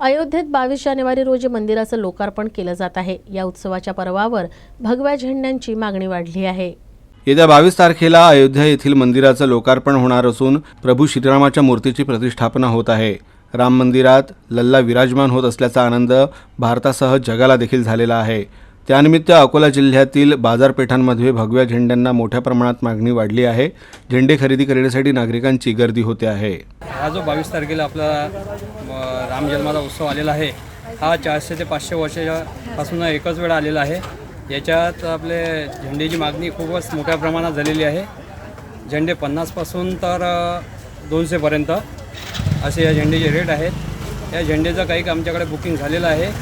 अयोध्येत बावीस जानेवारी रोजी मंदिराचं लोकार्पण केलं जात आहे. या उत्सवाच्या पर्वावर भगव्या झेंड्यांची मागणी वाढली आहे. येत्या बावीस तारखेला अयोध्या येथील मंदिराचं लोकार्पण होणार असून प्रभू श्रीरामाच्या मूर्तीची प्रतिष्ठापना होत आहे. राम मंदिरात लल्ला विराजमान होत असल्याचा आनंद भारतासह जगाला देखील झालेला आहे. त्यानिमित्त अकोला जिल्ह्यातील बाजारपेठांमध्ये भगव्या झेंड्यांना मोठ्या प्रमाणात मागणी वाढली आहे. झेंडे खरेदी करण्यासाठी नागरिकांची गर्दी होते आहे. हा जो बावीस तारखेला आपला राम जन्माचा उत्सव आलेला आहे हा चारशे ते पाचशे वर्षापासून एकच वेळा आलेला आहे. याच्यात आपले झेंडेची मागणी खूपच मोठ्या प्रमाणात झालेली आहे. झेंडे पन्नासपासून तर दोनशेपर्यंत असे या झेंडेचे रेट आहेत. या झेंडेचं काही आमच्याकडे बुकिंग झालेलं आहे.